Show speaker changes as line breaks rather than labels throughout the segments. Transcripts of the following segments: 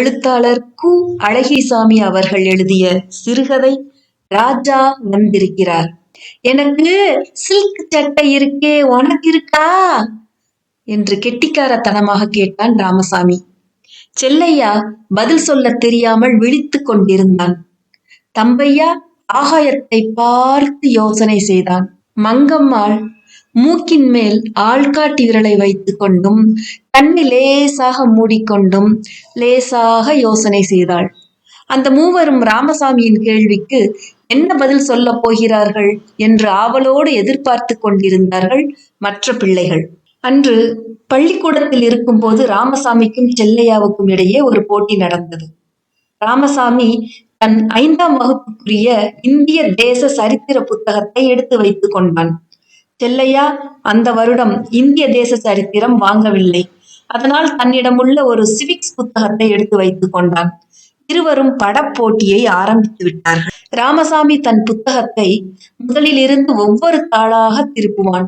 எழுத்தாளர் கு. அழகிசாமி அவர்கள் எழுதிய சிறுகதை ராஜா வந்திருக்கிறார். எனக்கு சில்க் சட்டை இருக்கே உனக்கு இருக்கா? என்று கெட்டிக்காரத்தனமாக கேட்டான் ராமசாமி. செல்லையா பதில் சொல்ல தெரியாமல் விழித்துக் கொண்டிருந்தான். தம்பையா ஆகாயத்தை பார்த்து யோசனை செய்தான். மங்கம்மாள் மூக்கின் மேல் ஆள்காட்டி விரலை வைத்துக் கொண்டும் கண்ணை லேசாக மூடிக்கொண்டும் லேசாக யோசனை செய்தாள். அந்த மூவரும் ராமசாமியின் கேள்விக்கு என்ன பதில் சொல்லப் போகிறார்கள்? என்று ஆவலோடு எதிர்பார்த்து கொண்டிருந்தார்கள் மற்ற பிள்ளைகள். அன்று பள்ளிக்கூடத்தில் இருக்கும்போது ராமசாமிக்கும் செல்லையாவுக்கும் இடையே ஒரு போட்டி நடந்தது. ராமசாமி தன் ஐந்தாம் வகுப்புக்குரிய இந்திய தேச சரித்திர புத்தகத்தை எடுத்து வைத்துக் கொண்டான். செல்லையா? அந்த வருடம் இந்திய தேச சரித்திரம் வாங்கவில்லை. அதனால் தன்னிடமுள்ள ஒரு சிவிக்ஸ் புத்தகத்தை எடுத்து வைத்துக் கொண்டான். இருவரும் படப்போட்டியை ஆரம்பித்து விட்டார்கள். ராமசாமி தன் புத்தகத்தை முதலிலிருந்து ஒவ்வொரு தாளாக திருப்புவான்.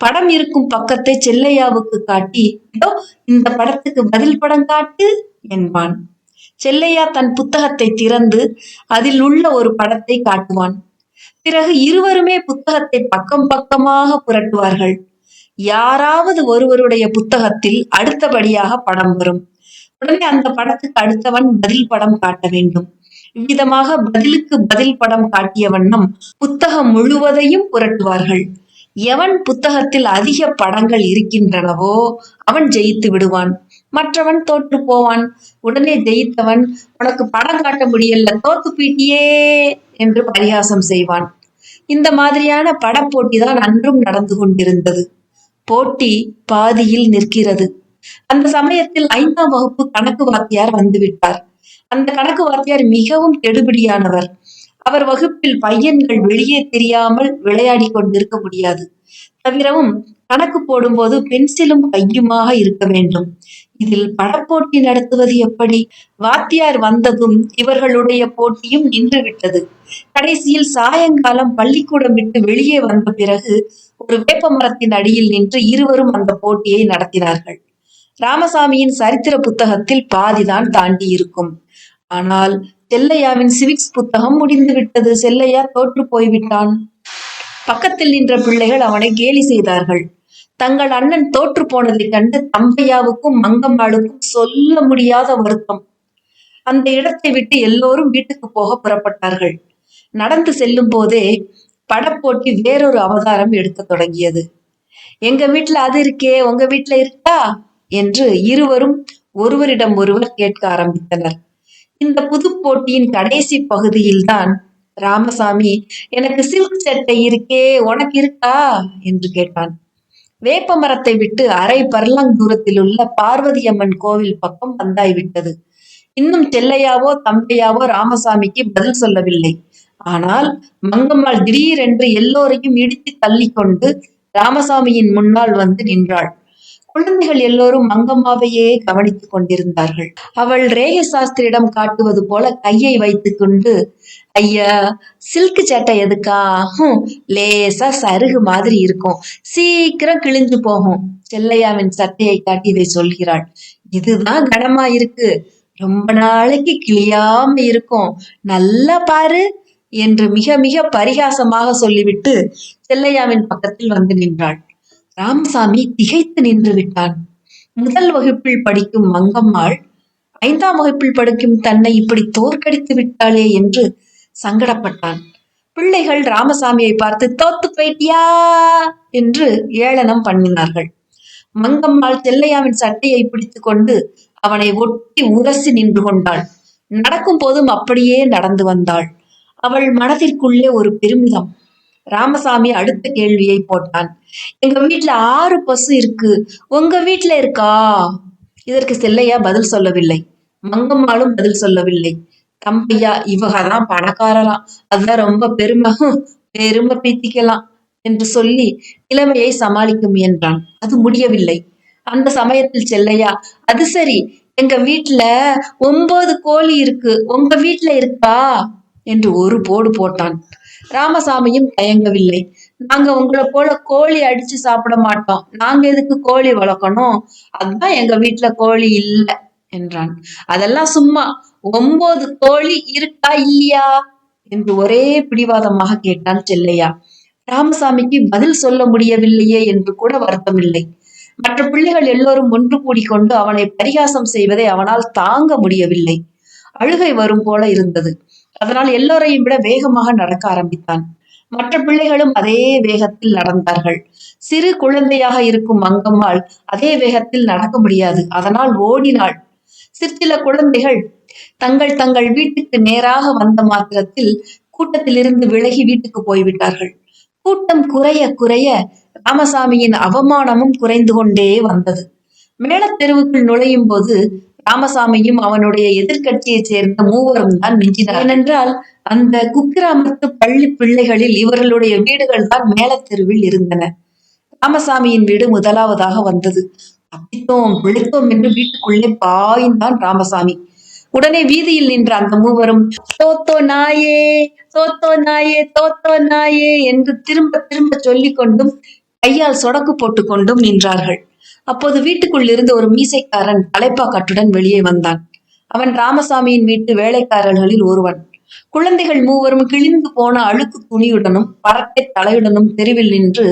படம் இருக்கும் பக்கத்தை செல்லையாவுக்கு காட்டி இதோ இந்த படத்துக்கு பதில் படம் காட்டு என்பான். செல்லையா தன் புத்தகத்தை திறந்து அதில் உள்ள ஒரு படத்தை காட்டுவான். பிறகு இருவருமே புத்தகத்தை பக்கம் பக்கமாக புரட்டுவார்கள். யாராவது ஒருவருடைய புத்தகத்தில் அடுத்தபடியாக படம் வரும். உடனே அந்த படத்துக்கு அடுத்தவன் பதில் படம் காட்ட வேண்டும். இவ்விதமாக பதிலுக்கு பதில் படம் காட்டிய வண்ணம் புத்தகம் முழுவதையும் புரட்டுவார்கள். எவன் புத்தகத்தில் அதிக படங்கள் இருக்கின்றனவோ அவன் ஜெயித்து விடுவான். மற்றவன் தோற்று போவான். உடனே ஜெயித்தவன் உனக்கு படம் காட்ட முடியல தோத்து போயிட்டியே என்று பரிகாசம் செய்வான். இந்த மாதிரியான படப்போட்டி தான் அன்றும் நடந்து கொண்டிருந்தது. போட்டி பாதியில் நிற்கிறது. அந்த சமயத்தில் ஐந்தாம் வகுப்பு கணக்கு வாத்தியார் வந்துவிட்டார். அந்த கணக்கு வாத்தியார் மிகவும் கெடுபிடியானவர். அவர் வகுப்பில் பையன்கள் வெளியே தெரியாமல் விளையாடி கொண்டிருக்க முடியாது. தவிரவும் கணக்கு போடும்போது பென்சிலும் கையுமாக இருக்க வேண்டும். இதில் படப்போட்டி நடத்துவது எப்படி? வாத்தியார் வந்ததும் இவர்களுடைய போட்டியும் நின்றுவிட்டது. கடைசியில் சாயங்காலம் பள்ளிக்கூடம் விட்டு வெளியே வந்த பிறகு ஒரு வேப்ப மரத்தின் அடியில் நின்று இருவரும் அந்த போட்டியை நடத்தினார்கள். ராமசாமியின் சரித்திர புத்தகத்தில் பாதிதான் தாண்டி இருக்கும் ஆனால் செல்லையாவின் சிவிக்ஸ் புத்தகம் முடிந்து விட்டது செல்லையா தோற்று போய்விட்டான். பக்கத்தில் நின்ற பிள்ளைகள் அவனை கேலி செய்தார்கள். தங்கள் அண்ணன் தோற்று போனதைக் கண்டு தம்பையாவுக்கும் மங்கம்மாளுக்கும் சொல்ல முடியாத வருத்தம். அந்த இடத்தை விட்டு எல்லோரும் வீட்டுக்கு போக புறப்பட்டார்கள். நடந்து செல்லும் போதே படப்போட்டி வேறொரு அவதாரம் எடுக்க தொடங்கியது. எங்க வீட்டுல அது இருக்கே உங்க வீட்டுல இருக்கா? என்று இருவரும் ஒருவரிடம் ஒருவர் கேட்க ஆரம்பித்தனர். இந்த புது போட்டியின் கடைசி பகுதியில்தான் ராமசாமி எனக்கு சில்க் சட்டை இருக்கே உனக்கு இருக்கா? என்று கேட்டான். வேப்ப மரத்தை விட்டு அரை பர்லங் தூரத்தில் உள்ள பார்வதியம்மன் கோவில் பக்கம் பந்தாய் விட்டது இன்னும் செல்லையாவோ தம்பையாவோ ராமசாமிக்கு பதில் சொல்லவில்லை. ஆனால் மங்கம்மாள் திடீரென்று எல்லோரையும் இடித்து தள்ளிக்கொண்டு ராமசாமியின் முன்னால் வந்து நின்றாள். குழந்தைகள் எல்லோரும் மங்கம்மாவையே கவனித்துக் கொண்டிருந்தார்கள். அவள் ரேக சாஸ்திரியிடம் காட்டுவது போல கையை வைத்துக்கொண்டு ஐயா சில்க் சட்டை எதுக்கா? ஹம், லேசா சருகு மாதிரி இருக்கும். சீக்கிரம் கிழிஞ்சு போகும். செல்லையாவின் சட்டையை காட்டி இதை சொல்கிறாள். இதுதான் கனமா இருக்கு. ரொம்ப நாளைக்கு கிளியாம இருக்கும். நல்லா பாரு என்று மிக மிக பரிகாசமாக சொல்லிவிட்டு செல்லையாவின் பக்கத்தில் வந்து நின்றாள். ராமசாமி திகைத்து நின்று விட்டான். முதல் வகுப்பில் படிக்கும் மங்கம்மாள் ஐந்தாம் வகுப்பில் படிக்கும் தன்னை இப்படி தோற்கடித்து விட்டாளே என்று சங்கடப்பட்டான். பிள்ளைகள் ராமசாமியை பார்த்து தோத்து போயிட்டியா? என்று ஏளனம் பண்ணினார்கள். மங்கம்மாள் செல்லையாவின் சட்டையை பிடித்துக் கொண்டு அவனை ஒட்டி உரசி நின்று கொண்டாள். நடக்கும் போதும் அப்படியே நடந்து வந்தாள். அவள் மனதிற்குள்ளே ஒரு பெருமிதம். ராமசாமி அடுத்த கேள்வியை போட்டான். எங்க வீட்டுல ஆறு பசு இருக்கு. உங்க வீட்டுல இருக்கா? இதற்கு செல்லையா பதில் சொல்லவில்லை. மங்கம்மாளும் பதில் சொல்லவில்லை. தம்பையா இவகதான் பணக்காரலாம். அதுதான் ரொம்ப பெருமை பெருமை பீத்திக்கலாம் என்று சொல்லி நிலைமையை சமாளிக்க முயன்றான். அது முடியவில்லை. அந்த சமயத்தில் செல்லையா அது சரி. எங்க வீட்டுல ஒன்பது கோழி இருக்கு. உங்க வீட்டுல இருக்கா? என்று ஒரு போடு போட்டான். ராமசாமியும் தயங்கவில்லை. நாங்க உங்களை போல கோழி அடிச்சு சாப்பிட மாட்டோம். நாங்க எதுக்கு கோழி வளர்க்கணும்? அதுதான் எங்க வீட்டுல கோழி இல்லை என்றான். அதெல்லாம் சும்மா ஒன்பது கோழி இருக்கா இல்லையா? என்று ஒரே பிடிவாதமாக கேட்டான் செல்லையா. ராமசாமிக்கு பதில் சொல்ல முடியவில்லையே என்று கூட வருத்தமில்லை. மற்ற பிள்ளைகள் எல்லோரும் ஒன்று கூடிக்கொண்டு அவனை பரிகாசம் செய்வதை அவனால் தாங்க முடியவில்லை. அழுகை வரும் போல இருந்தது. அதனால் எல்லோரையும் விட வேகமாக நடக்க ஆரம்பித்தான். மற்ற பிள்ளைகளும் அதே வேகத்தில் நடந்தார்கள். சிறு குழந்தையாக இருக்கும் மங்கம்மாள் அதே வேகத்தில் நடக்க முடியாது. அதனால் ஓடினாள். சிற்சில குழந்தைகள் தங்கள் தங்கள் வீட்டுக்கு நேராக வந்த மாத்திரத்தில் கூட்டத்திலிருந்து விலகி வீட்டுக்கு போய்விட்டார்கள். கூட்டம் குறைய குறைய ராமசாமியின் அவமானமும் குறைந்து கொண்டே வந்தது. மேலத்தெருவுக்குள் நுழையும் போது ராமசாமியும் அவனுடைய எதிர்க்கட்சியைச் சேர்ந்த மூவரும் தான் மிஞ்சினார் ஏனென்றால் அந்த குக்கிராமத்து பள்ளி பிள்ளைகளில் இவர்களுடைய வீடுகள் தான் மேலத்தெருவில் இருந்தன. ராமசாமியின் வீடு முதலாவதாக வந்தது. தப்பித்தோம் பிழைத்தோம் என்று வீட்டுக்குள்ளே பாய்ந்தான் ராமசாமி. உடனே வீதியில் நின்ற அந்த மூவரும் தோத்தோ நாயே தோத்தோ நாயே தோத்தோ நாயே என்று திரும்ப திரும்ப சொல்லிக் கொண்டும் கையால் சொடக்கு போட்டுக் கொண்டும் நின்றார்கள். அப்போது வீட்டுக்குள் இருந்து ஒரு மீசைக்காரன் தலைப்பாக்கட்டுடன் வெளியே வந்தான். அவன் ராமசாமியின் வீட்டு வேலைக்காரர்களில் ஒருவன். குழந்தைகள் மூவரும் கிழிந்து போன அழுக்கு துணியுடனும் பறக்கை தலையுடனும் தெருவில் நின்று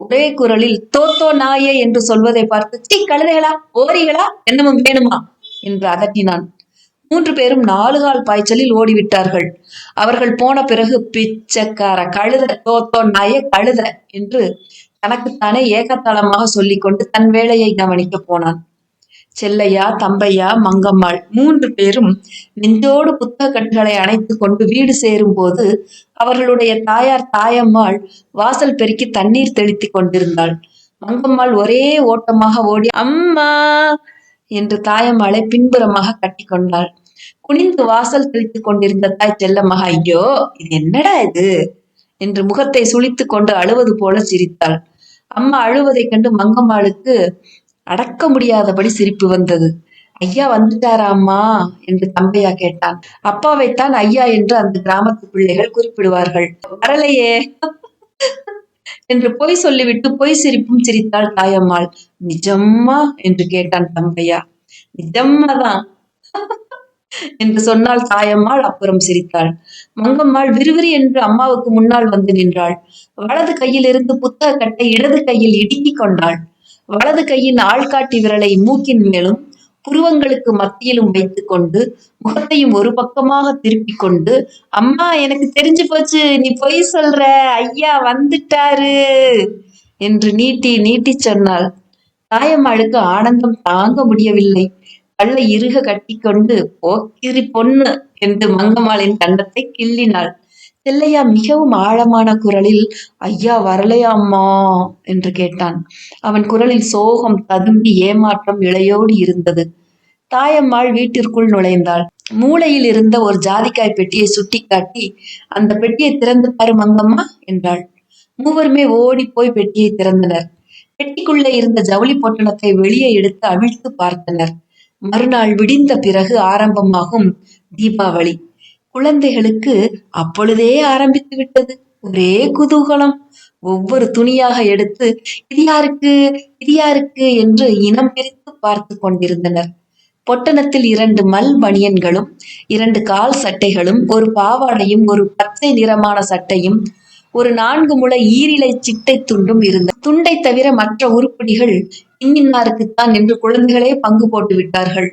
ஒரே குரலில் தோத்தோ நாயே என்று சொல்வதை பார்த்து சீ கழுதைகளா ஓரிகளா என்னமும் வேணுமா? என்று அதட்டினான். மூன்று பேரும் நாலு கால் பாய்ச்சலில் ஓடிவிட்டார்கள். அவர்கள் போன பிறகு பிச்சைக்கார கழுத தோத்தோ நாயே கழுத என்று தனக்குத்தானே ஏகத்தாளமாக சொல்லிக்கொண்டு தன் வேலையை கவனிக்க போனான். செல்லையா தம்பையா மங்கம்மாள் மூன்று பேரும் நெஞ்சோடு புத்தக கட்டுகளை அணைத்துக் கொண்டு வீடு சேரும் போது அவர்களுடைய தாயார் தாயம்மாள் வாசல் பெருக்கி தண்ணீர் தெளித்துக் கொண்டிருந்தாள். மங்கம்மாள் ஒரே ஓட்டமாக ஓடி அம்மா! என்று தாயம்மாளை பின்புறமாக கட்டி கொண்டாள். குனிந்து வாசல் தெளித்துக் கொண்டிருந்த தாய் செல்லம்மா ஐயோ இது என்னடா இது? என்று முகத்தை சுளித்துக் கொண்டு அழுவது போல சிரித்தாள். அம்மா அழுவதைக் கண்டு மங்கம்மாளுக்கு அடக்க முடியாதபடி சிரிப்பு வந்தது. ஐயா வந்துட்டாரா அம்மா என்று தம்பையா கேட்டான். அப்பாவைத்தான் ஐயா என்று அந்த கிராமத்து பிள்ளைகள் குறிப்பிடுவார்கள். வரலையே என்று பொய் சொல்லிவிட்டு பொய் சிரிப்பும் சிரித்தாள் தாயம்மாள். நிஜம்மா என்று கேட்டான் தம்பையா. நிஜம்மாதான். என்று சொன்னால் தாயம்மாள் அப்புறம் சிரித்தாள். மங்கம்மாள் விறுவிறு என்று அம்மாவுக்கு முன்னால் வந்து நின்றாள். வலது கையில் இருந்து புத்தக கட்டை இடது கையில் இடுக்கிக் கொண்டாள். வலது கையின் ஆள்காட்டி விரலை மூக்கின் மேலும் புருவங்களுக்கு மத்தியிலும் வைத்துக் கொண்டு முகத்தையும் ஒரு பக்கமாக திருப்பிக் கொண்டு அம்மா எனக்கு தெரிஞ்சு போச்சு. நீ பொய் சொல்ற. ஐயா வந்துட்டாரு. என்று நீட்டி நீட்டி சொன்னாள். தாயம்மாளுக்கு ஆனந்தம் தாங்க முடியவில்லை. பல்லை இறுக கட்டிக்கொண்டு போக்கிரி பொண்ணு என்று மங்கம்மாளின் கண்டத்தை கிள்ளினாள். செல்லையா மிகவும் ஆழமான குரலில் ஐயா வரலையா அம்மா என்று கேட்டான். அவன் குரலில் சோகம் ததும்பி ஏமாற்றம் இழையோடு இருந்தது. தாயம்மாள் வீட்டிற்குள் நுழைந்தாள். மூளையில் இருந்த ஒரு ஜாதிக்காய் பெட்டியை சுட்டிக்காட்டி அந்த பெட்டியை திறந்து பாரு மங்கம்மா என்றாள். மூவருமே ஓடி போய் பெட்டியை திறந்தனர். பெட்டிக்குள்ளே இருந்த ஜவுளி பொட்டணத்தை வெளியே எடுத்து அவிழ்த்து பார்த்தனர். மறுநாள் விடிந்த பிறகு ஆரம்பமாகும் தீபாவளி. குழந்தைகளுக்கு அப்பொழுதே ஆரம்பித்து விட்டது. ஒரே குதூகலம். ஒவ்வொரு துணியாக எடுத்து இது யாருக்கு? இது யாருக்கு? என்று இனம் பிரித்து பார்த்து கொண்டிருந்தனர். பொட்டணத்தில் இரண்டு மல் பனியன்களும் இரண்டு கால் சட்டைகளும் ஒரு பாவாடையும் ஒரு பச்சை நிறமான சட்டையும் ஒரு நான்கு முளை ஈரிலை சிட்டை துண்டும் இருந்தது துண்டை தவிர மற்ற உருப்படிகள் இன்னின்னாருக்குத்தான் என்று குழந்தைகளே பங்கு போட்டு விட்டார்கள்.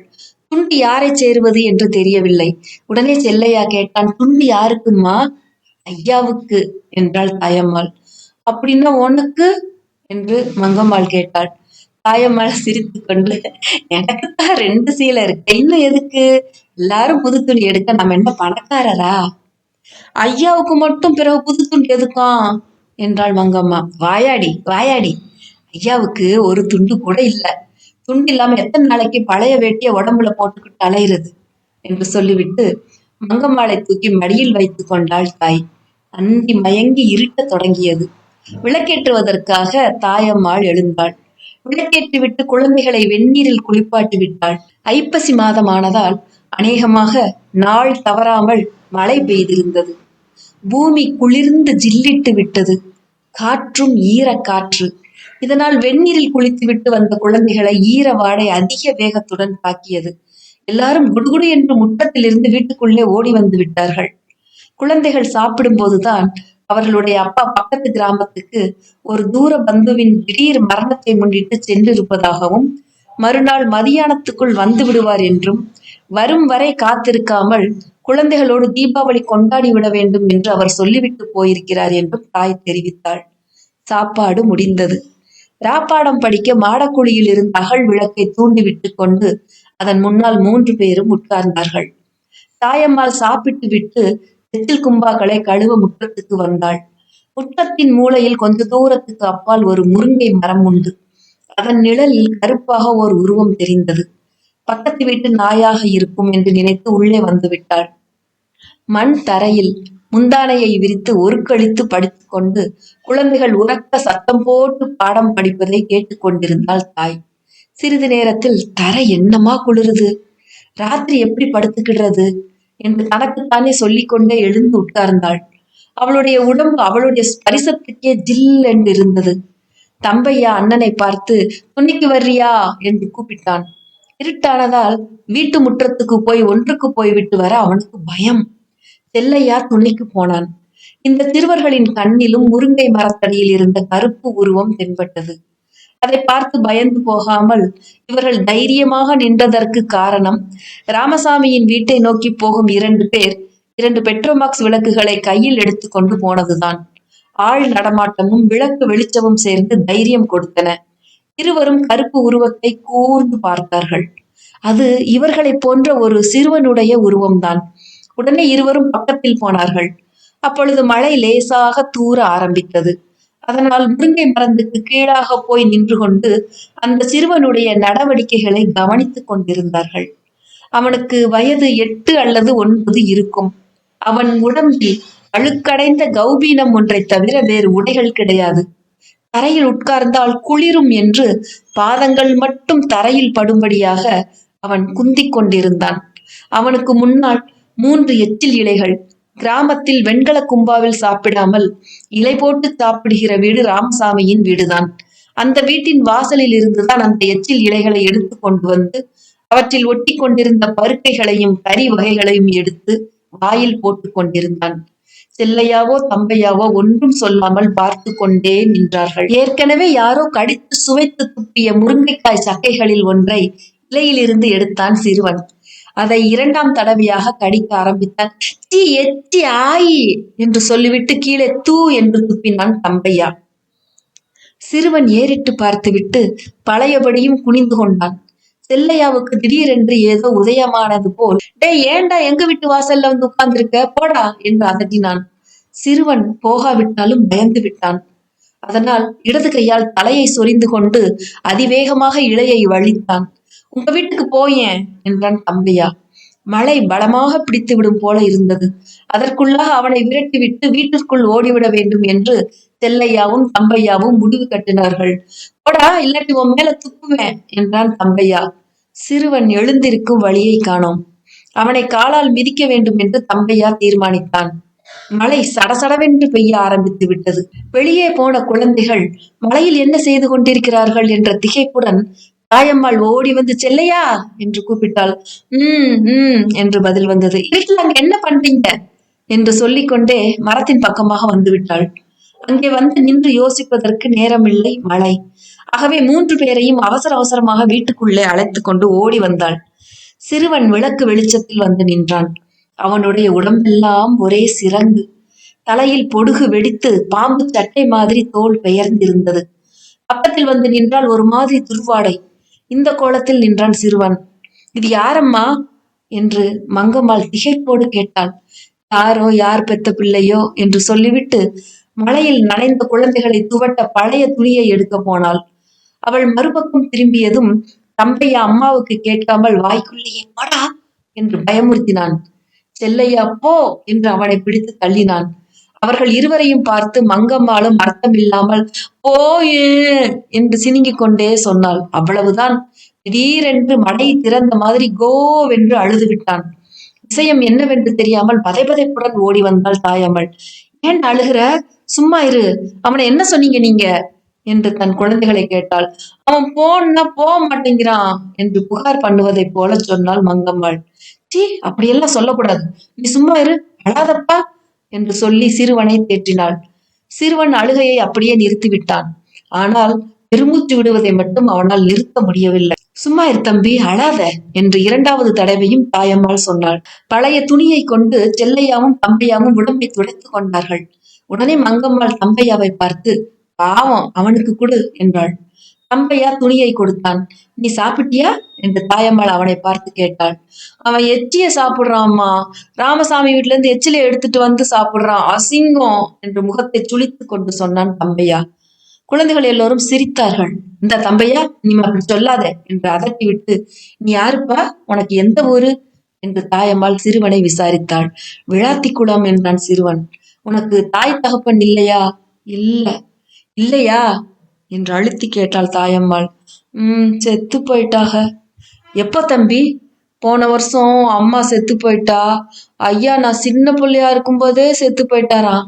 துண்டு யாரை சேருவது என்று தெரியவில்லை. உடனே செல்லையா கேட்டான் துண்டு யாருக்குமா ஐயாவுக்கு என்றாள் தாயம்மாள். அப்படின்னா உனக்கு? என்று மங்கம்மாள் கேட்டாள். தாயம்மாள் சிரித்து கொண்டு எனக்குத்தான் ரெண்டு சீலை இருக்கு. இன்னும் எதுக்கு? எல்லாரும் புது துணி எடுக்க நம்ம என்ன பணக்காரரா? ஐயாவுக்கு மட்டும் பிறகு புது துண்டு எதுக்கும்? என்றாள் மங்கம்மா. வாயாடி வாயாடி. ஐயாவுக்கு ஒரு துண்டு கூட இல்லை. துண்டு இல்லாம எத்தனை நாளைக்கு பழைய வேட்டிய உடம்புல போட்டுக்கிட்டு அலையிறது? என்று சொல்லிவிட்டு மங்கம்மாளை தூக்கி மடியில் வைத்துக் கொண்டாள் தாய். அந்தி மயங்கி இருட்டத் தொடங்கியது. விளக்கேற்றுவதற்காக தாயம்மாள் எழுந்தாள். விளக்கேற்றி விட்டு குழந்தைகளை வெந்நீரில் குளிப்பாட்டி விட்டாள். ஐப்பசி மாதமானதால் அநேகமாக நாள் தவறாமல் மழை பெய்திருந்தது. பூமி குளிர்ந்து ஜில்லிட்டு விட்டது. காற்றும் ஈரக்காற்று இதனால் வெந்நீரில் குளித்துவிட்டு வந்த குழந்தைகளை ஈர வாடை அதிக வேகத்துடன் தாக்கியது எல்லாரும் குடுகுடு என்று முட்டத்திலிருந்து வீட்டுக்குள்ளே ஓடி வந்து விட்டார்கள். குழந்தைகள் சாப்பிடும்போதுதான் அவர்களுடைய அப்பா பக்கத்து கிராமத்துக்கு ஒரு தூர பந்துவின் திடீர் மரணத்தை முன்னிட்டு சென்றிருப்பதாகவும் மறுநாள் மதியானத்துக்குள் வந்து விடுவார் என்றும் வரும் வரை காத்திருக்காமல் குழந்தைகளோடு தீபாவளி கொண்டாடி விட வேண்டும் என்று அவர் சொல்லிவிட்டு போயிருக்கிறார் என்றும் தாய் தெரிவித்தாள். சாப்பாடு முடிந்தது. ராப்பாடம் படிக்க மாடக்குழியில் இருந்த அகல் விளக்கை தூண்டிவிட்டு கொண்டு அதன் முன்னால் மூன்று பேரும் உட்கார்ந்தார்கள். தாயம்மாள் சாப்பிட்டு விட்டு எச்சில் கும்பாக்களை கழுவ முற்றத்துக்கு வந்தாள். முற்றத்தின் மூலையில் கொஞ்ச தூரத்துக்கு அப்பால் ஒரு முருங்கை மரம் உண்டு. அதன் நிழலில் கருப்பாக ஓர் உருவம் தெரிந்தது. பக்கத்து வீட்டு நாயாக இருக்கும் என்று நினைத்து உள்ளே வந்து விட்டாள். மண் தரையில் முந்தானையை விரித்து ஒருக்களித்து படித்துக்கொண்டு குழந்தைகள் உறக்க சத்தம் போட்டு பாடம் படிப்பதை கேட்டுக்கொண்டிருந்தாள் தாய். சிறிது நேரத்தில் தரை என்னமா குளிருது? ராத்திரி எப்படி படுத்துக்கிடுறது? என்று தனக்குத்தானே சொல்லிக்கொண்டே எழுந்து உட்கார்ந்தாள். அவளுடைய உடம்பு அவளுடைய ஸ்பரிசத்துக்கே ஜில் என்று இருந்தது தம்பையா அண்ணனை பார்த்து துணிக்கு வர்றியா? என்று கூப்பிட்டான். இருட்டானதால் வீட்டு முற்றத்துக்கு போய் ஒன்றுக்கு போய் விட்டு வர அவனுக்கு பயம். செல்லையா துணைக்கு போனான். இந்த சிறுவர்களின் கண்ணிலும் முருங்கை மரத்தடியில் இருந்த கருப்பு உருவம் தென்பட்டது. அதை பார்த்து பயந்து போகாமல் இவர்கள் தைரியமாக நின்றதற்கு காரணம் ராமசாமியின் வீட்டை நோக்கி போகும் இரண்டு பேர் இரண்டு பெட்ரோமாக்ஸ் விளக்குகளை கையில் எடுத்துக்கொண்டு போனதுதான். ஆள் நடமாட்டமும் விளக்கு வெளிச்சமும் சேர்ந்து தைரியம் கொடுத்தன. இருவரும் கருப்பு உருவத்தை கூர்ந்து பார்த்தார்கள். அது இவர்களைப் போன்ற ஒரு சிறுவனுடைய உருவம்தான். உடனே இருவரும் பக்கத்தில் போனார்கள். அப்பொழுது மழை லேசாக தூர ஆரம்பித்தது. அதனால் முருங்கை மரத்துக்கு கீழாக போய் நின்று கொண்டு அந்த சிறுவனுடைய நடவடிக்கைகளை கவனித்துக் கொண்டிருந்தார்கள். அவனுக்கு வயது எட்டு அல்லது ஒன்பது இருக்கும். அவன் உடம்பில் அழுக்கடைந்த கௌபீனம் ஒன்றை தவிர வேறு உடைகள் கிடையாது. தரையில் உட்கார்ந்தால் குளிரும் என்று பாதங்கள் மட்டும் தரையில் படும்படியாக அவன் குந்திக் கொண்டிருந்தான். அவனுக்கு முன்னால் மூன்று எச்சில் இலைகள் கிராமத்தில் வெண்கல கும்பாவில் சாப்பிடாமல் இலை போட்டு சாப்பிடுகிற வீடு ராமசாமியின் வீடுதான். அந்த வீட்டின் வாசலில் இருந்துதான் அந்த எச்சில் இலைகளை எடுத்து கொண்டு வந்து அவற்றில் ஒட்டி கொண்டிருந்த பருக்கைகளையும் கறி வகைகளையும் எடுத்து வாயில் போட்டுக் கொண்டிருந்தான். செல்லையாவோ தம்பையாவோ ஒன்றும் சொல்லாமல் பார்த்து கொண்டே நின்றார்கள். ஏற்கனவே யாரோ கடித்து சுவைத்து துப்பிய முருங்கைக்காய் சக்கைகளில் ஒன்றை இலையிலிருந்து எடுத்தான் சிறுவன். அதை இரண்டாம் தடவையாக கடிக்க ஆரம்பித்தான். சி எச்சி ஆயி! என்று சொல்லிவிட்டு கீழே தூ என்று துப்பினான் தம்பையா. சிறுவன் ஏறிட்டு பார்த்துவிட்டு பழையபடியும் குனிந்து கொண்டான். செல்லையாவுக்கு திடீரென்று ஏதோ உதயமானது போல் டே ஏண்டா எங்க வீட்டு வாசல்ல வந்து உட்கார்ந்திருக்க? போடா என்று அதட்டினான். சிறுவன் போகாவிட்டாலும் பயந்து விட்டான். அதனால் இடது கையால் தலையை சொரிந்து கொண்டு அதிவேகமாக இலையை வழித்தான். உங்க வீட்டுக்கு போயேன் என்றான் தம்பையா. மழை பலமாக பிடித்து விடும் போல இருந்தது. அதற்குள்ளாக அவனை விரட்டிவிட்டு வீட்டிற்குள் ஓடிவிட வேண்டும் என்று செல்லையாவும் தம்பையாவும் முடிவு கட்டினார்கள். போடா இல்லாட்டி உன் மேல துப்புவேன் என்றான் தம்பையா. சிறுவன் எழுந்திருக்கும் வழியை காணோம். அவனை காலால் மிதிக்க வேண்டும் என்று தம்பையா தீர்மானித்தான். மழை சடசடவென்று பெய்ய ஆரம்பித்து விட்டது. வெளியே போன குழந்தைகள் மழையில் என்ன செய்து கொண்டிருக்கிறார்கள் என்ற திகைப்புடன் தாயம்மாள் ஓடி வந்து செல்லையா? என்று கூப்பிட்டாள். உம் உம் என்று பதில் வந்தது. வீட்டில் அங்க என்ன பண்றீங்க? என்று சொல்லிக்கொண்டே மரத்தின் பக்கமாக வந்து விட்டாள். அங்கே வந்து நின்று யோசிப்பதற்கு நேரமில்லை மழை. ஆகவே மூன்று பேரையும் அவசர அவசரமாக வீட்டுக்குள்ளே அழைத்து கொண்டு ஓடி வந்தாள். சிறுவன் விளக்கு வெளிச்சத்தில் வந்து நின்றான். அவனுடைய உடம்பெல்லாம் ஒரே சிறங்கு தலையில் பொடுகு வெடித்து பாம்பு சட்டை மாதிரி தோல் பெயர்ந்திருந்தது. பக்கத்தில் வந்து நின்றால் ஒரு மாதிரி துர்வாடை. இந்த கோலத்தில் நின்றான் சிறுவன். இது யாரம்மா? என்று மங்கம்மாள் திகைப்போடு கேட்டாள். யாரோ யார் பெத்த பிள்ளையோ? என்று சொல்லிவிட்டு மழையில் நனைந்த குழந்தைகளை துவட்ட பழைய துணியை எடுக்க போனாள். அவள் மறுபக்கம் திரும்பியதும் தம்பையா அம்மாவுக்கு கேட்காமல் வாய்க்குள்ளேயே படா என்று பயமுறுத்தினான். செல்லையா போ என்று அவனை பிடித்து தள்ளினான். அவர்கள் இருவரையும் பார்த்து மங்கம்மாளும் அர்த்தம் இல்லாமல் போயே என்று சினுங்கிக் கொண்டே சொன்னாள். அவ்வளவுதான். திடீரென்று மடை திறந்த மாதிரி கோவென்று அழுது விட்டான் விஷயம் என்னவென்று தெரியாமல் பதைபதைப்புடன் ஓடி வந்தாள் தாயம்மாள். ஏன் அழுகிற? சும்மா இரு. அவனை என்ன சொன்னீங்க நீங்க? என்று தன் குழந்தைகளை கேட்டாள். அவன் போன்னா போக மாட்டேங்கிறான் என்று புகார் பண்ணுவதைப் போல சொன்னாள் மங்கம்மாள். சீ அப்படியெல்லாம் சொல்லக்கூடாது. நீ சும்மா இரு. அழாதப்பா என்று சொல்லி சிறுவனை தேற்றினாள். சிறுவன் அழுகையை அப்படியே நிறுத்திவிட்டான். ஆனால் பெருமூச்சு விடுவதை மட்டும் அவனால் நிறுத்த முடியவில்லை. சும்மா இரு தம்பி அழாத என்று இரண்டாவது தடவையும் தாயம்மாள் சொன்னாள். பழைய துணியை கொண்டு செல்லையாவும் தம்பையாவும் உடம்பை துடைத்துக் கொண்டார்கள். உடனே மங்கம்மாள் தம்பையாவை பார்த்து பாவம் அவனுக்கு கொடு என்றாள். தம்பையா துணியை கொடுத்தான். நீ சாப்பிட்டியா? என்று தாயம்மாள் அவனை பார்த்து கேட்டாள். அவன் எச்சிய சாப்பிடுறான்மா. ராமசாமி வீட்டுல இருந்து எச்சிலை எடுத்துட்டு வந்து சாப்பிடுறான். அசிங்கம் என்று முகத்தை சுளித்துக் கொண்டு சொன்னான் தம்பையா. குழந்தைகள் எல்லோரும் சிரித்தார்கள். இந்த தம்பையா நீ அப்படி சொல்லாத என்று அதட்டி விட்டு நீ யாருப்பா? உனக்கு எந்த ஊரு? என்று தாயம்மாள் சிறுவனை விசாரித்தாள். விழாத்திக்குளம் என்றான் சிறுவன். உனக்கு தாய் தகப்பன் இல்லையா? இல்ல. இல்லையா? என்று அழுத்தி கேட்டாள் தாயம்மாள். உம் செத்து போயிட்டாக. எப்போ தம்பி? போன வருஷம் அம்மா செத்து போயிட்டா. ஐயா நான் சின்ன பிள்ளையா இருக்கும்போதே செத்து போயிட்டாராம்.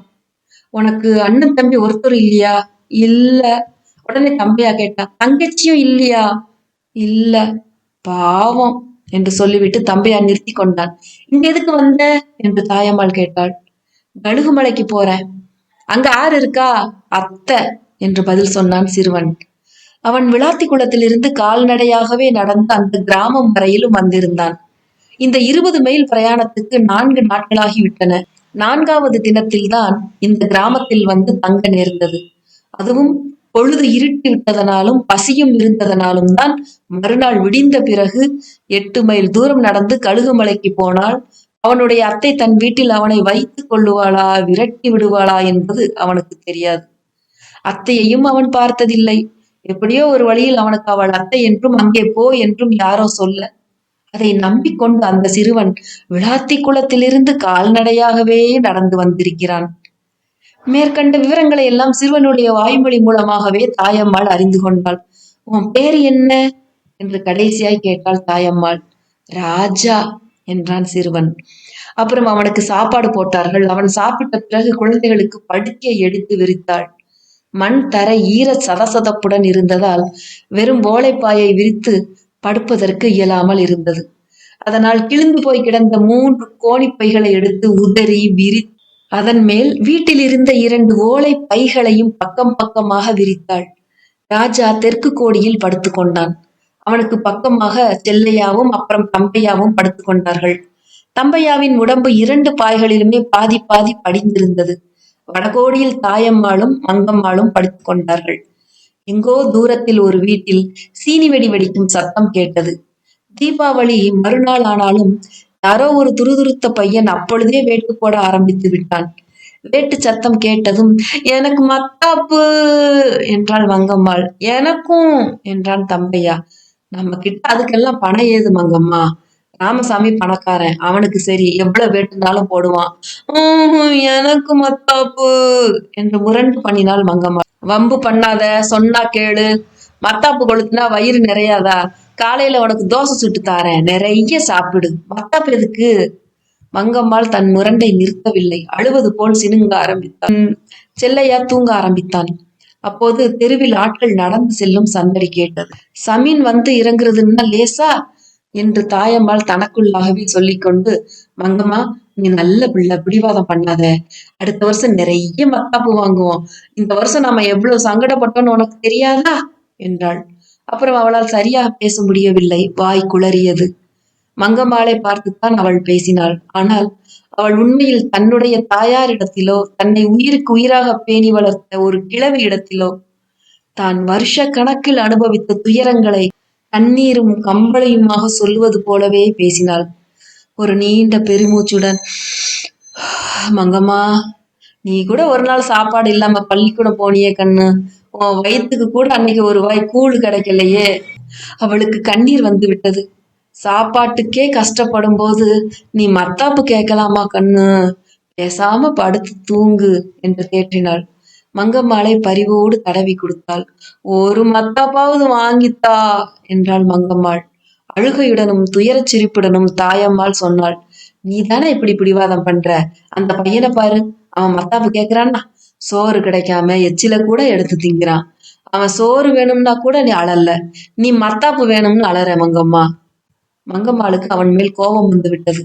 உனக்கு அண்ணன் தம்பி ஒருத்தர் இல்லையா? இல்ல. உடனே தம்பியா கேட்டா தங்கச்சியும் இல்லையா? இல்ல. பாவம் என்று சொல்லிவிட்டு தம்பியார் நிறுத்தி கொண்டான் இங்க எதுக்கு வந்த? என்று தாயம்மாள் கேட்டாள். கழுகுமலைக்கு போறேன். அங்க ஆறு இருக்கா? அத்தை என்று பதில் சொன்னான் சிறுவன். அவன் விளாத்தி குளத்திலிருந்து கால்நடையாகவே நடந்து அந்த கிராமம் வரையிலும் வந்திருந்தான். இந்த இருபது மைல் பிரயாணத்துக்கு நான்கு நாட்களாகிவிட்டன. நான்காவது தினத்தில்தான் இந்த கிராமத்தில் வந்து தங்க நேர்ந்தது. அதுவும் பொழுது இருட்டி விட்டதனாலும் பசியும் இருந்ததனாலும் தான் மறுநாள் விடிந்த பிறகு எட்டு மைல் தூரம் நடந்து கழுகுமலைக்கு போனால் அவனுடைய அத்தை தன் வீட்டில் அவனை வைத்துக் கொள்ளுவாளா விரட்டி விடுவாளா என்பது அவனுக்கு தெரியாது. அத்தையையும் அவன் பார்த்ததில்லை. எப்படியோ ஒரு வழியில் அவனுக்கு அவள் அத்தை என்றும் அங்கே போ என்றும் யாரோ சொல்ல அதை நம்பிக்கொண்டு அந்த சிறுவன் விளாத்தி குளத்திலிருந்து கால்நடையாகவே நடந்து வந்திருக்கிறான். மேற்கண்ட விவரங்களை எல்லாம் சிறுவனுடைய வாய்மொழி மூலமாகவே தாயம்மாள் அறிந்து கொண்டாள். உன் பேர் என்ன? என்று கடைசியாய் கேட்டாள் தாயம்மாள். ராஜா என்றான் சிறுவன். அப்புறம் அவனுக்கு சாப்பாடு போட்டார்கள். அவன் சாப்பிட்ட பிறகு குழந்தைகளுக்கு படுக்கை எடுத்து விரித்தாள். மண் தர ஈர சதசதப்புடன் இருந்ததால் வெறும் ஓலைப்பாயை விரித்து படுப்பதற்கு இயலாமல் இருந்தது. அதனால் கிழிந்து போய் கிடந்த மூன்று கோணிப்பைகளை எடுத்து உதறி விரி அதன் மேல் வீட்டில் இருந்த இரண்டு ஓலை பைகளையும் பக்கம் பக்கமாக விரித்தாள். ராஜா தெற்கு கோடியில் படுத்து கொண்டான். அவனுக்கு பக்கமாக செல்லையாவும் அப்புறம் தம்பையாவும் படுத்து கொண்டார்கள். தம்பையாவின் உடம்பு இரண்டு பாய்களிலுமே பாதி பாதி படிந்திருந்தது. வடகோடியில் தாயம்மாளும் மங்கம்மாளும் படுத்துக் கொண்டார்கள். எங்கோ தூரத்தில் ஒரு வீட்டில் சீனி வெடி வெடிக்கும் சத்தம் கேட்டது. தீபாவளி மறுநாள் ஆனாலும் யாரோ ஒரு துருதுருத்த பையன் அப்பொழுதே வேட்டு போட ஆரம்பித்து விட்டான். வேட்டு சத்தம் கேட்டதும் எனக்கு மத்தாப்பு என்றாள் மங்கம்மாள். எனக்கும் என்றான் தம்பையா. நம்ம கிட்ட அதுக்கெல்லாம் பணம் ஏது மங்கம்மா? ராமசாமி பணக்காரன். அவனுக்கு சரி எவ்வளவு வேட்டுனாலும் போடுவான். எனக்கு மத்தாப்பு என்று முரண்டு பண்ணினாள் மங்கம்மா வம்பு பண்ணாத சொன்னா கேளு. மத்தாப்பு கொளுத்துனா வயிறு நிறையாதா? காலையில உனக்கு தோசை சுட்டு தாரேன். நிறைய சாப்பிடு. மத்தாப்பு எதுக்கு மங்கம்மாள் தன் முரண்டை நிறுத்தவில்லை. அழுவது போல் சினுங்க ஆரம்பித்தான். செல்லையா தூங்க ஆரம்பித்தான். அப்போது தெருவில் ஆட்கள் நடந்து செல்லும் சந்தடி கேட்டது. சமீன் வந்து இறங்குறதுன்னா லேசா? என்று தாயம்மாள் தனக்குள்ளாகவே சொல்லிக்கொண்டு மங்கம்மா நீ நல்ல பிள்ளை பிடிவாதம் பண்ணாத. அடுத்த வருஷம் நிறைய மத்தாப்பு வாங்குவோம். இந்த வருஷம் நாம எவ்வளவு சங்கடப்பட்டோம்னு உனக்கு தெரியாதா? என்றாள். அப்புறம் அவளால் சரியாக பேச முடியவில்லை. வாய் குளறியது. மங்கம்மாளை பார்த்துத்தான் அவள் பேசினாள். ஆனால் அவள் உண்மையில் தன்னுடைய தாயாரிடத்திலோ தன்னை உயிருக்கு உயிராக பேணி வளர்த்த ஒரு கிழவி இடத்திலோ தான் வருஷ கணக்கில் அனுபவித்த துயரங்களை கண்ணீரும் கம்பளையுமாக சொல்லுவது போலவே பேசினாள். ஒரு நீண்ட பெருமூச்சுடன் மங்கம்மா நீ கூட ஒரு நாள் சாப்பாடு இல்லாம பள்ளிக்கூடம் போனியே கண்ணு. உன் வயிற்றுக்கு கூட அன்னைக்கு ஒரு வாய் கூழ் கிடைக்கலையே. அவளுக்கு கண்ணீர் வந்து விட்டது. சாப்பாட்டுக்கே கஷ்டப்படும் போது நீ மத்தாப்பு கேட்கலாமா கண்ணு? பேசாம படுத்து தூங்கு என்று தேற்றினாள். மங்கம்மாளை பரிவோடு தடவி கொடுத்தாள். ஒரு மத்தாப்பாவது வாங்கித்தா என்றாள் மங்கம்மாள். அழுகையுடனும் துயரச் சிரிப்புடனும் தாயம்மாள் சொன்னாள். நீ தானே இப்படி பிடிவாதம் பண்ற? அந்த பையனை பாரு. அவன் மத்தாப்பு கேக்குறான்னா சோறு கிடைக்காம எச்சில கூட எடுத்து திங்கிறான் அவன் சோறு வேணும்னா கூட நீ அழல்ல. நீ மத்தாப்பு வேணும்னு அலற மங்கம்மா. மங்கம்மாளுக்கு அவன் மேல் கோபம் வந்து விட்டது.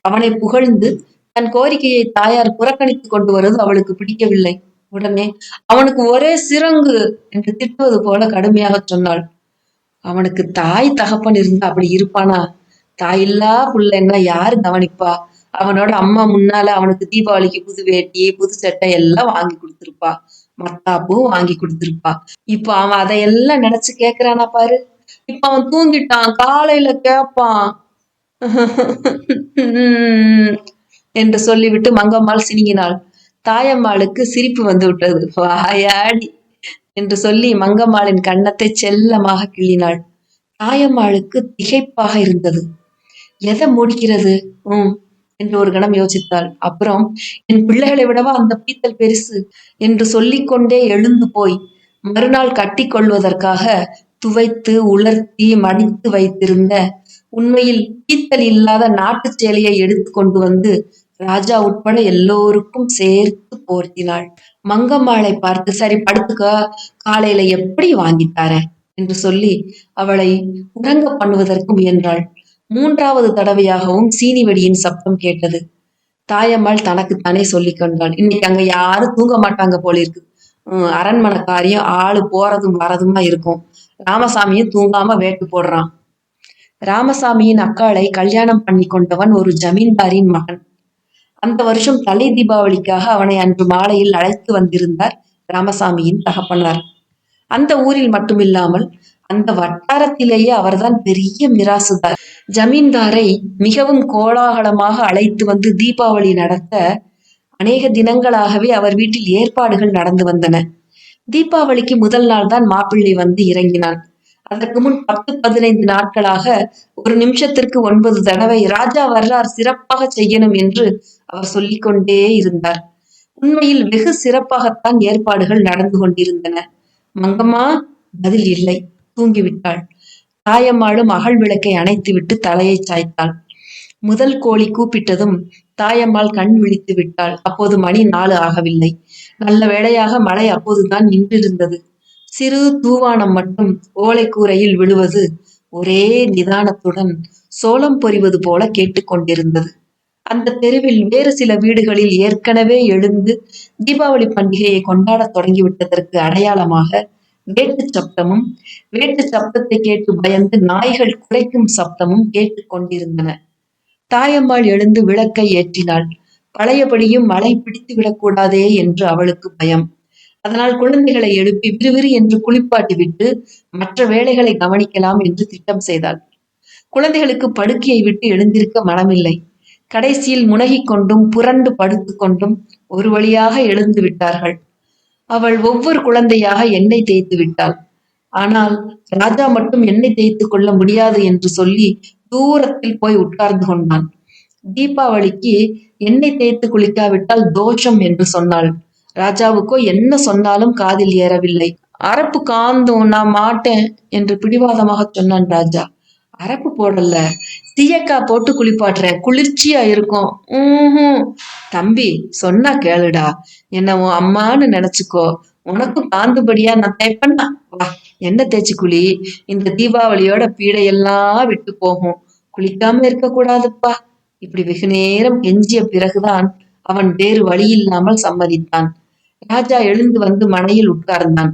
அவனை புகழ்ந்து தன் கோரிக்கையை தாயார் புறக்கணித்து கொண்டு வருவது அவளுக்கு பிடிக்கவில்லை. உடனே அவனுக்கு ஒரே சிறங்கு என்று திட்டுவது போல கடுமையாக சொன்னாள். அவனுக்கு தாய் தகப்பன் இருந்தா அப்படி இருப்பானா? தாயில்லா புள்ளைன்னா யாரு கவனிப்பா? அவனோட அம்மா முன்னால அவனுக்கு தீபாவளிக்கு புது வேட்டி புது சட்டை எல்லாம் வாங்கி கொடுத்துருப்பா. மத்தாப்பும் வாங்கி கொடுத்துருப்பா. இப்ப அவன் அதையெல்லாம் நினைச்சு கேக்குறானா பாரு. இப்ப அவன் தூங்கிட்டான். காலையில கேப்பான். என்று சொல்லிவிட்டு மங்கம்மாள் சினிங்கினாள் தாயம்மாளுக்கு சிரிப்பு வந்து விட்டது. வாயாடி என்று சொல்லி மங்கம்மாளின் கன்னத்தை செல்லமாக கிள்ளினாள். தாயம்மாளுக்கு திகைப்பாக இருந்தது. எதை முடிக்கிறது? உம் என்று ஒரு கணம் யோசித்தாள். அப்புறம் என் பிள்ளைகளை விடவா அந்த பீத்தல் பெருசு? என்று சொல்லிக்கொண்டே எழுந்து போய் மறுநாள் கட்டி கொள்வதற்காக துவைத்து உலர்த்தி மடித்து வைத்திருந்த உண்மையில் பீத்தல் இல்லாத நாட்டு சேலையை எடுத்து கொண்டு வந்து ராஜா உட்பட எல்லோருக்கும் சேர்த்து போர்த்தினாள். மங்கம்மாளை பார்த்து சரி படுத்துக்க. காலையில எப்படி வாங்கித்தார என்று சொல்லி அவளை உறங்க பண்ணுவதற்கு முயன்றாள். மூன்றாவது தடவையாகவும் சீனி வெடியின் சப்தம் கேட்டது. தாயம்மாள் தனக்குத்தானே சொல்லிக் கொண்டாள். இன்னைக்கு அங்க யாரும் தூங்க மாட்டாங்க போல இருக்கு. அரண்மனை காரியம் ஆளு போறதும் வரதுமா இருக்கும். ராமசாமியும் தூங்காம வேட்டு போடுறான். ராமசாமியின் அக்காளை கல்யாணம் பண்ணி கொண்டவன் ஒரு ஜமீன்தாரின் மகன். அந்த வருஷம் தலை தீபாவளிக்காக அவனை அன்று மாலையில் அழைத்து வந்திருந்தார் ராமசாமியின் தகப்பனார். அந்த ஊரில் மட்டுமில்லாமல் அந்த வட்டாரத்திலேயே அவர்தான் பெரிய மிராசுதார். ஜமீன்தாரை மிகவும் கோலாகலமாக அழைத்து வந்து தீபாவளி நடத்த அநேக தினங்களாகவே அவர் வீட்டில் ஏற்பாடுகள் நடந்து வந்தன. தீபாவளிக்கு முதல் நாள் தான் மாப்பிள்ளை வந்து இறங்கினான். அதற்கு முன் பத்து பதினைந்து நாட்களாக ஒரு நிமிஷத்திற்கு ஒன்பது தடவை ராஜா வரலாறு சிறப்பாக செய்யணும் என்று அவர் சொல்லிக்கொண்டே இருந்தார். உண்மையில் வெகு சிறப்பாகத்தான் ஏற்பாடுகள் நடந்து கொண்டிருந்தன. மங்கம்மா பதில் இல்லை. தூங்கிவிட்டாள். தாயம்மாளும் அகல் விளக்கை அணைத்துவிட்டு தலையை சாய்த்தாள். முதல் கோழி கூப்பிட்டதும் தாயம்மாள் கண் விழித்து விட்டாள். அப்போது மணி நாலு ஆகவில்லை. நல்ல வேளையாக மழை அப்போதுதான் நின்றிருந்தது. சிறு தூவானம் மட்டும் ஓலைக்கூரையில் விழுவது ஒரே நிதானத்துடன் சோளம் பொறிவது போல கேட்டுக்கொண்டிருந்தது அந்த தெருவில் வேறு சில வீடுகளில் ஏற்கனவே எழுந்து தீபாவளி பண்டிகையை கொண்டாடத் தொடங்கிவிட்டதற்கு அடையாளமாக வேட்டு சப்தமும் வேட்டு சப்தத்தை கேட்டு பயந்து நாய்கள் குலைக்கும் சப்தமும் கேட்டுக் கொண்டிருந்தன. தாயம்மாள் எழுந்து விளக்கை ஏற்றினாள். பழையபடியும் மழை பிடித்து விடக்கூடாதே என்று அவளுக்கு பயம். அதனால் குழந்தைகளை எழுப்பி விறுவிறு என்று குளிப்பாட்டி விட்டு மற்ற வேலைகளை கவனிக்கலாம் என்று திட்டம் செய்தாள். குழந்தைகளுக்கு படுக்கையை விட்டு எழுந்திருக்க மனமில்லை. கடைசியில் முனகிக் கொண்டும் புரண்டு படுத்து கொண்டும் ஒரு வழியாக எழுந்து விட்டார்கள். அவள் ஒவ்வொரு குழந்தையாக எண்ணெய் தேய்த்து விட்டாள். ஆனால் ராஜா மட்டும் எண்ணெய் தேய்த்து கொள்ள முடியாது என்று சொல்லி தூரத்தில் போய் உட்கார்ந்து கொண்டான். தீபாவளிக்கு எண்ணெய் தேய்த்து குளிக்காவிட்டால் தோஷம் என்று சொன்னாள். ராஜாவுக்கோ என்ன சொன்னாலும் காதில் ஏறவில்லை. அரப்பு காந்தும் நான் மாட்டேன் என்று பிடிவாதமாக சொன்னான் ராஜா. அரப்பு போடல. சீயக்காய் போட்டு குளிப்பாட்டுறேன் குளிர்ச்சியா இருக்கும். ஊஹும் தம்பி சொன்னா கேளுடா. என்ன உன் அம்மான்னு நினைச்சுக்கோ. உனக்கும் காந்துபடியா நான் தேப்பண்ணா வா என்ன தேய்ச்சி குளி? இந்த தீபாவளியோட பீடையெல்லாம் விட்டு போகும். குளிக்காம இருக்க கூடாதுப்பா. இப்படி வெகு நேரம் கெஞ்சிய பிறகுதான் அவன் வேறு வழி இல்லாமல் சம்மதித்தான். ராஜா எழுந்து வந்து மனையில் உட்கார்ந்தான்.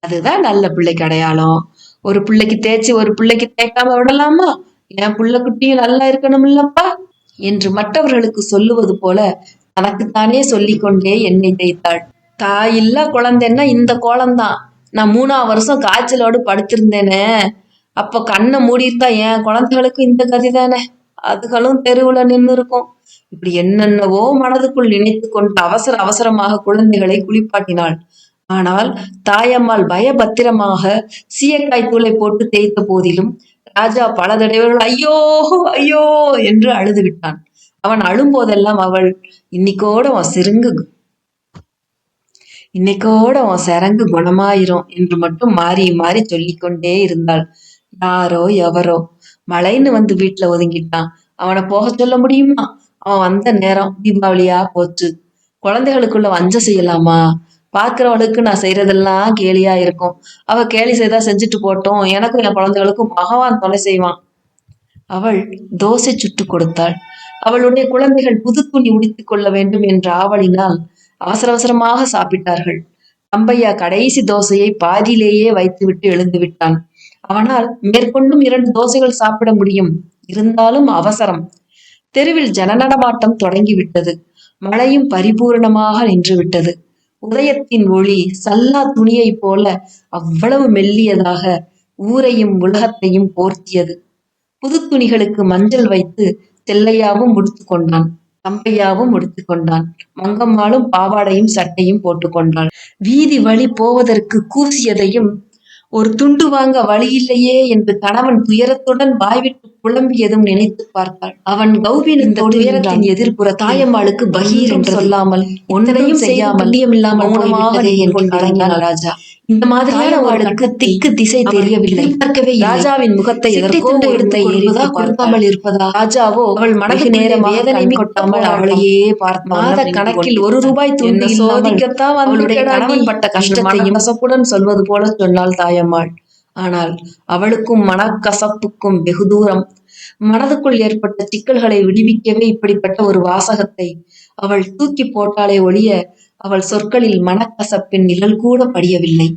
அதுதான் நல்ல பிள்ளைக்கு அடையாளம். ஒரு பிள்ளைக்கு தேய்ச்சி ஒரு பிள்ளைக்கு தேய்க்காம விடலாமா? என் புள்ள குட்டியும் நல்லா இருக்கணும் இல்லப்பா என்று மற்றவர்களுக்கு சொல்லுவது போல தனக்குத்தானே சொல்லிக்கொண்டே என்னை தேய்த்தாள். தாயில்லா குழந்தைன்னா இந்த கோலம்தான். நான் மூணாவது வருஷம் காய்ச்சலோடு படுத்திருந்தேனே. அப்போ கண்ணை மூடியிருந்தா என் குழந்தைகளுக்கும் இந்த கதி தானே அதுகளும் தெருவுல நின்று இருக்கும் இப்படி என்னென்னவோ மனதுக்குள் நினைத்து கொண்டு அவசர அவசரமாக குழந்தைகளை குளிப்பாட்டினாள். ஆனால் தாயம்மாள் பயபத்திரமாக சீயக்காய் தூளை போட்டு தேய்த்த போதிலும் ராஜா பல தடவைகள் ஐயோ ஐயோ என்று அழுது விட்டான். அவன் அழும்போதெல்லாம் அவள் இன்னைக்கோட உன் சிறுங்கு இன்னைக்கோட உன் சரங்கு குணமாயிரும் என்று மட்டும் மாறி மாறி சொல்லிக்கொண்டே இருந்தாள். யாரோ எவரோ. மழைன்னு வந்து வீட்டுல ஒதுங்கிட்டான். அவனை போக சொல்ல முடியுமா? அவன் வந்த நேரம் தீபாவளியா போச்சு. குழந்தைகளுக்குள்ள வஞ்ச செய்யலாமா? பார்க்கிறவளுக்கு நான் செய்யறதெல்லாம் கேலியா இருக்கும். அவ கேலி செய்தா செஞ்சுட்டு போட்டோம். எனக்கும் என் குழந்தைகளுக்கும் பகவான் துணை செய்வான். அவள் தோசை சுட்டு கொடுத்தாள். அவளுடைய குழந்தைகள் புது துணி உடித்துக் கொள்ள வேண்டும் என்ற ஆவலினால் அவசர அவசரமாக சாப்பிட்டார்கள். தம்பையா கடைசி தோசையை பாதியிலேயே வைத்துவிட்டு எழுந்து விட்டான். அவனால் மேற்கொண்டும் இரண்டு தோசைகள் சாப்பிட முடியும். இருந்தாலும் அவசரம். தெருவில் ஜனநடமாட்டம் தொடங்கிவிட்டது மழையும் பரிபூரணமாக நின்றுவிட்டது உதயத்தின் ஒளி சல்லா துணியை போல அவ்வளவு மெல்லியதாக ஊரையும் உலகத்தையும் போர்த்தியது. புது துணிகளுக்கு மஞ்சள் வைத்து செல்லையாவும் முடித்து கொண்டான். தம்பையாவும் முடித்து கொண்டான். மங்கம்மாளும் பாவாடையும் சட்டையும் போட்டுக்கொண்டாள் வீதி வழி போவதற்கு கூசியதையும் ஒரு துண்டு வாங்க வழியில்லையே என்று கணவன் துயரத்துடன் வாய்விட்டு புலம்பியதும் நினைத்து பார்த்தாள். அவன் கௌபின் இந்த துயரத்தின் எதிர்ப்புற தாயம்மாளுக்கு பகீர் என்று சொல்லாமல் ஒன்றையும் செய்யாமல் மௌனமாக என்று கலங்கினாள் ராஜா. இந்த மாதிரியான திக்கு திசை தெரியவில்லை. ராஜாவின் முகத்தை எதற்கோ எடுத்த எரிதா கொடுக்காமல் இருப்பதா? ராஜாவோ அவள் மனது நேரமாக வேதனை கொட்டாமல் அவளையே பார்த்த மாத கணக்கில் ஒரு ரூபாய் துண்டு சோதிக்கத்தான் அவளுடைய கணவன் பட்ட கஷ்டத்தையும் கசப்புடன் சொல்வது போல சொன்னாள் தாயம்மாள். ஆனால் அவளுக்கும் மனக்கசப்புக்கும் வெகு தூரம். மனதுக்குள் ஏற்பட்ட சிக்கல்களை விடுவிக்கவே இப்படிப்பட்ட ஒரு வாசகத்தை அவள் தூக்கி போட்டாலே ஒழிய அவள் சொற்களில் மனக்கசப்பின் நிழல் கூட படியவில்லை.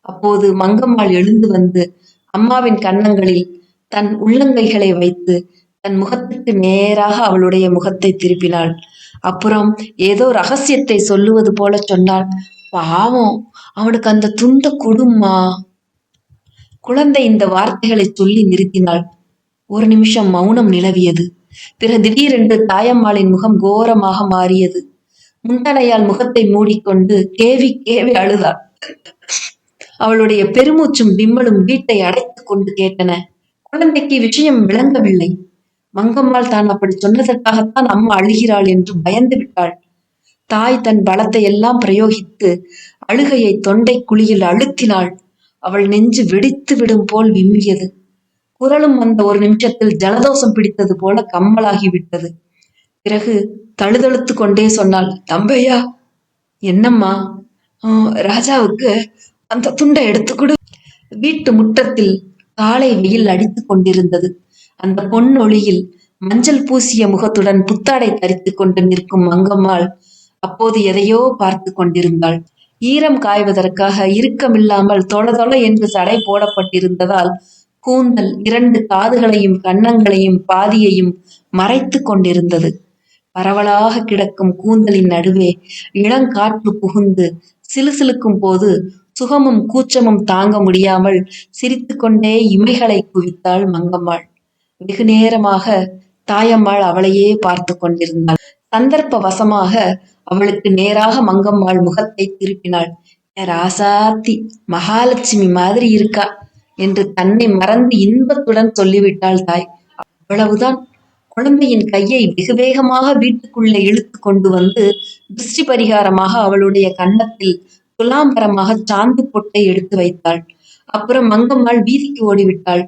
அப்போது மங்கம்மாள் எழுந்து வந்து அம்மாவின் கன்னங்களில் தன் உள்ளங்கைகளை வைத்து தன் முகத்துக்கு நேராக அவளுடைய முகத்தை திருப்பினாள். அப்புறம் ஏதோ ரகசியத்தை சொல்லுவது போல சொன்னாள். பாவம் அவனுக்கு அந்த துண்ட கொடுமா குழந்தை இந்த வார்த்தைகளை சொல்லி நிறுத்தினாள். ஒரு நிமிஷம் மௌனம் நிலவியது. பிற திடீரென்று தாயம்மாளின் முகம் கோரமாக மாறியது. முந்தனையால் முகத்தை மூடிக்கொண்டு கேவி கேவி அழுதாள். அவளுடைய பெருமூச்சும் விம்மலும் வீட்டை அடைத்துக் கொண்டு கேட்டன. குழந்தைக்கு விஷயம் விளங்கவில்லை. மங்கம்மாள் தான் அப்படி சொன்னதற்காகத்தான் அம்மா அழுகிறாள் என்று பயந்து விட்டாள். தாய் தன் பலத்தை எல்லாம் பிரயோகித்து அழுகையை தொண்டை குழியில் அழுத்தினாள். அவள் நெஞ்சு வெடித்து விடும் போல் விம்மியது. குரலும் அந்த ஒரு நிமிஷத்தில் ஜலதோஷம் பிடித்தது போல கம்மலாகி விட்டது பிறகு தழுதழுத்து கொண்டே சொன்னாள் தம்பையா என்னம்மா? ராஜாவுக்கு அந்த துண்டை எடுத்து கொடு. வீட்டு முற்றத்தில் காலை வெயில் அடித்துக் கொண்டிருந்தது. அந்த பொன்னொளியில் மஞ்சள் பூசிய முகத்துடன் புத்தாடை தரித்துக் கொண்டு நிற்கும் மங்கம்மாள் அப்போது எதையோ பார்த்து கொண்டிருந்தாள். ஈரம் காய்வதற்காக இறுக்கமில்லாமல் தொலை தொலை என்று சடை போடப்பட்டிருந்ததால் கூந்தல் இரண்டு காதுகளையும் கன்னங்களையும் பாதியையும் மறைத்து கொண்டிருந்தது. பரவலாக கிடக்கும் கூந்தலின் நடுவே இளங்காற்று புகுந்து சிலுசிலுக்கும் போது சுகமும் கூச்சமும் தாங்க முடியாமல் சிரித்துக்கொண்டே இமைகளை குவித்தாள் மங்கம்மாள். வெகு நேரமாக தாயம்மாள் அவளையே பார்த்து கொண்டிருந்தாள். சந்தர்ப்ப வசமாக அவளுக்கு நேராக மங்கம்மாள் முகத்தை திருப்பினாள். ராசாத்தி மகாலட்சுமி மாதிரி இருக்கா? என்று தன்னை மறந்து இன்பத்துடன் சொல்லிவிட்டாள் தாய். அவ்வளவுதான். குழந்தையின் கையை வெகு வேகமாக வீட்டுக்குள்ளே இழுத்து கொண்டு வந்து திருஷ்டி பரிகாரமாக அவளுடைய கன்னத்தில் துலாம்பரமாக சாந்து பொட்டை எடுத்து வைத்தாள். அப்புறம் மங்கம்மாள் வீதிக்கு ஓடிவிட்டாள்.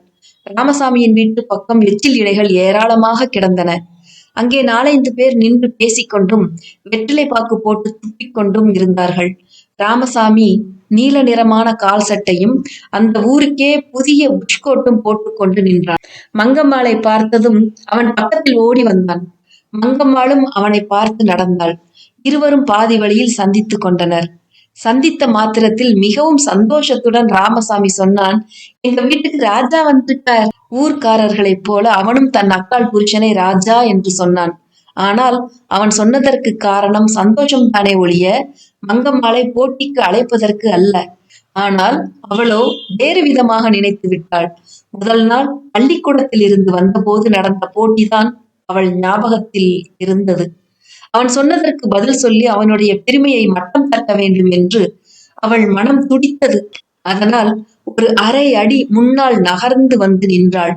ராமசாமியின் வீட்டு பக்கம் எச்சில் இலைகள் ஏராளமாக கிடந்தன. அங்கே நாலஞ்சு பேர் நின்று பேசிக்கொண்டும் வெற்றிலை பாக்கு போட்டு துப்பிக்கொண்டும் இருந்தார்கள். ராமசாமி நீல நிறமான கால் சட்டையும் அந்த ஊருக்கே புதிய புஷ்கோட்டும் போட்டுக்கொண்டு நின்றான். மங்கம்மாளை பார்த்ததும் அவன் பக்கத்தில் ஓடி வந்தான். மங்கம்மாளும் அவனை பார்த்து நடந்தாள். இருவரும் பாதி வழியில் சந்தித்துக் கொண்டனர். சந்தித்த மாத்திரத்தில் மிகவும் சந்தோஷத்துடன் ராமசாமி சொன்னான் எங்க வீட்டுக்கு ராஜா வந்துட்டார். ஊர்க்காரர்களைப் போல அவனும் தன் அக்காள் புருஷனை ராஜா என்று சொன்னான். ஆனால் அவன் சொன்னதற்கு காரணம் சந்தோஷம் தானே ஒழிய மங்கம்மாளை போட்டிக்கு அழைப்பதற்கு அல்ல. ஆனால் அவளோ வேறு விதமாக நினைத்து விட்டாள். முதல் நாள் பள்ளிக்கூடத்தில் இருந்து வந்தபோது நடந்த போட்டிதான் அவள் ஞாபகத்தில் இருந்தது. அவன் சொன்னதற்கு பதில் சொல்லி அவனுடைய பெருமையை மட்டம் தட்ட வேண்டும் என்று அவள் மனம் துடித்தது. அதனால் ஒரு அரை அடி முன்னால் நகர்ந்து வந்து நின்றாள்.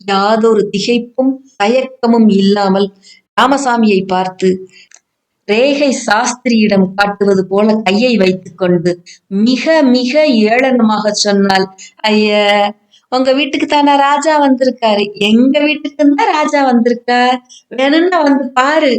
யாதொரு திகைப்பும் தயக்கமும் இல்லாமல் ராமசாமியை பார்த்து ரேகை சாஸ்திரியிடம் காட்டுவது போல கையை வைத்துக்கொண்டு மிக மிக ஏளனமாக சொன்னால் ஐய உங்க வீட்டுக்கு தானே ராஜா வந்திருக்காரு. எங்க வீட்டுக்கு தான் ராஜா வந்திருக்கார். வேணும்னா வந்து பாரு.